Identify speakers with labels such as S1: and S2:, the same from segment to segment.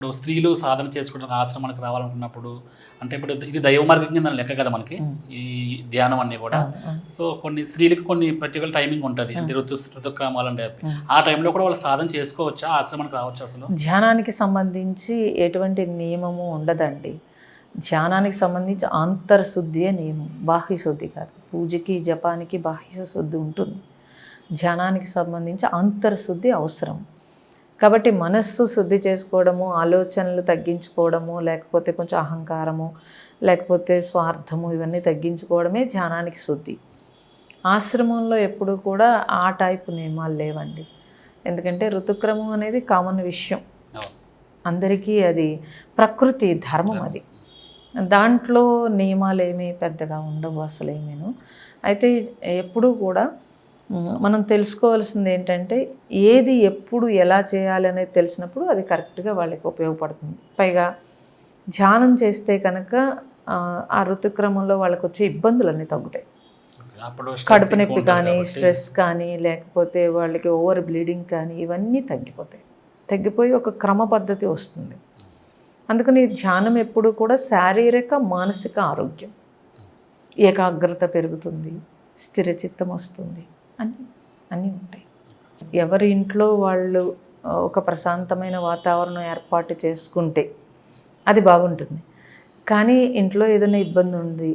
S1: ఇప్పుడు స్త్రీలు సాధన చేసుకోవడానికి ఆశ్రమానికి రావాలనుకున్నప్పుడు అంటే ఇప్పుడు ఇది దైవ మార్గం కింద లెక్క కదా మనకి ఈ ధ్యానం అన్నీ కూడా. సో కొన్ని స్త్రీలకు కొన్ని పర్టికులర్ టైమింగ్ ఉంటుంది అంటే ఋతు ఋతుక్రమాలు అంటే ఆ టైంలో కూడా వాళ్ళు సాధన చేసుకోవచ్చా? ఆశ్రమానికి రావచ్చు అసలు?
S2: ధ్యానానికి సంబంధించి ఎటువంటి నియమము ఉండదండి. ధ్యానానికి సంబంధించి అంతర్శుద్ధియే నియమం బాహ్య శుద్ధి కాదు. పూజకి జపానికి బాహ్య శుద్ధి ఉంటుంది. ధ్యానానికి సంబంధించి అంతర్శుద్ధి అవసరం. కాబట్టి మనస్సు శుద్ధి చేసుకోవడము ఆలోచనలు తగ్గించుకోవడము లేకపోతే కొంచెం అహంకారము లేకపోతే స్వార్థము ఇవన్నీ తగ్గించుకోవడమే ధ్యానానికి శుద్ధి. ఆశ్రమంలో ఎప్పుడు కూడా ఆ టైప్ నియమాలు లేవండి. ఎందుకంటే ఋతుక్రమం అనేది కామన్ విషయం. అందరికీ అది ప్రకృతి ధర్మం అది. దాంట్లో నియమాలు ఏమీ పెద్దగా ఉండవు అసలు ఏమీను అయితే ఎప్పుడూ కూడా మనం తెలుసుకోవాల్సింది ఏంటంటే ఏది ఎప్పుడు ఎలా చేయాలి అనేది తెలిసినప్పుడు అది కరెక్ట్గా వాళ్ళకి ఉపయోగపడుతుంది. పైగా ధ్యానం చేస్తే కనుక ఆ, ఋతుక్రమంలో వాళ్ళకి వచ్చే ఇబ్బందులన్నీ తగ్గుతాయి.
S1: అప్పుడు stress
S2: కడుపు నొప్పి కానీ స్ట్రెస్ కానీ లేకపోతే వాళ్ళకి ఓవర్ బ్లీడింగ్ కానీ ఇవన్నీ తగ్గిపోతాయి. తగ్గిపోయి ఒక క్రమ పద్ధతి వస్తుంది. అందుకని ధ్యానం ఎప్పుడు కూడా శారీరక మానసిక ఆరోగ్యం. ఏకాగ్రత పెరుగుతుంది స్థిరచిత్తం వస్తుంది. అన్నీ అన్నీ ఉంటాయి. ఎవరి ఇంట్లో వాళ్ళు ఒక ప్రశాంతమైన వాతావరణం ఏర్పాటు చేసుకుంటే అది బాగుంటుంది. కానీ ఇంట్లో ఏదైనా ఇబ్బంది ఉంది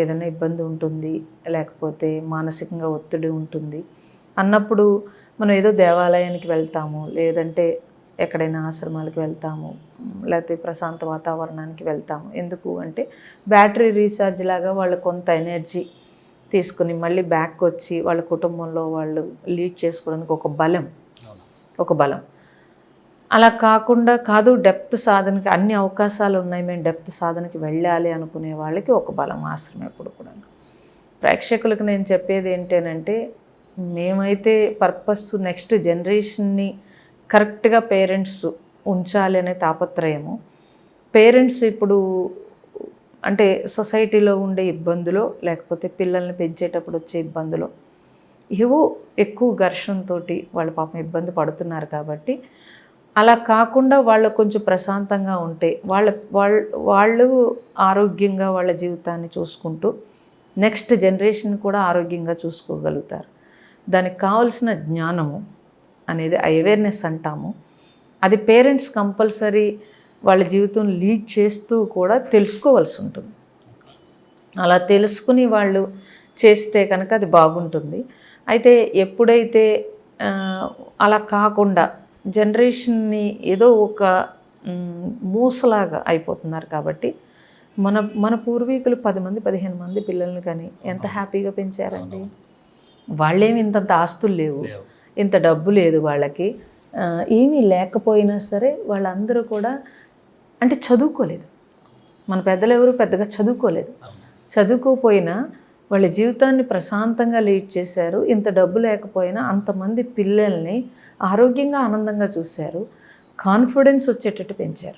S2: ఏదైనా ఇబ్బంది ఉంటుంది లేకపోతే మానసికంగా ఒత్తిడి ఉంటుంది అన్నప్పుడు మనం ఏదో దేవాలయానికి వెళ్తాము లేదంటే ఎక్కడైనా ఆశ్రమాలకు వెళ్తాము లేకపోతే ప్రశాంత వాతావరణానికి వెళ్తాము. ఎందుకు అంటే బ్యాటరీ రీఛార్జ్ లాగా వాళ్ళు కొంత ఎనర్జీ తీసుకుని మళ్ళీ బ్యాక్ వచ్చి వాళ్ళ కుటుంబంలో వాళ్ళు లీడ్ చేసుకోవడానికి ఒక బలం. ఒక బలం. అలా కాకుండా కాదు డెప్త్ సాధనకి అన్ని అవకాశాలు ఉన్నాయి. మేము డెప్త్ సాధనకి వెళ్ళాలి అనుకునే వాళ్ళకి ఒక బలం ఆశ్రమం ఎప్పుడు కూడా. ప్రేక్షకులకు నేను చెప్పేది ఏంటంటే మేమైతే పర్పస్ నెక్స్ట్ జనరేషన్ని కరెక్ట్గా పేరెంట్స్ ఉంచాలి అనే తాపత్రయము. పేరెంట్స్ ఇప్పుడు అంటే సొసైటీలో ఉండే ఇబ్బందులో లేకపోతే పిల్లల్ని పెంచేటప్పుడు వచ్చే ఇబ్బందులు ఏవో ఎక్కువ ఘర్షణతో వాళ్ళ పాపం ఇబ్బంది పడుతున్నారు కాబట్టి అలా కాకుండా వాళ్ళు కొంచెం ప్రశాంతంగా ఉంటే వాళ్ళ వాళ్ళ వాళ్ళు ఆరోగ్యంగా వాళ్ళ జీవితాన్ని చూసుకుంటూ నెక్స్ట్ జనరేషన్ కూడా ఆరోగ్యంగా చూసుకోగలుగుతారు. దానికి కావలసిన జ్ఞానము అనేది అవేర్నెస్ అంటాము. అది పేరెంట్స్ కంపల్సరీ వాళ్ళ జీవితం లీడ్ చేస్తూ కూడా తెలుసుకోవాల్సి ఉంటుంది. అలా తెలుసుకుని వాళ్ళు చేస్తే కనుక అది బాగుంటుంది. అయితే ఎప్పుడైతే అలా కాకుండా జనరేషన్ని ఏదో ఒక మూసలాగా అయిపోతున్నారు కాబట్టి మన మన పూర్వీకులు పది మంది పదిహేను మంది పిల్లల్ని కానీ ఎంత హ్యాపీగా పెంచారండి? వాళ్ళేమి ఇంతంత ఆస్తులు లేవు. ఇంత డబ్బు లేదు వాళ్ళకి. ఏమీ లేకపోయినా సరే వాళ్ళందరూ కూడా అంటే చదువుకోలేదు. మన పెద్దలు ఎవరు పెద్దగా చదువుకోలేదు. చదువుకోపోయినా వాళ్ళ జీవితాన్ని ప్రశాంతంగా లీడ్ చేశారు. ఇంత డబ్బు లేకపోయినా అంతమంది పిల్లల్ని ఆరోగ్యంగా ఆనందంగా చూశారు. కాన్ఫిడెన్స్ వచ్చేటట్టు పెంచారు.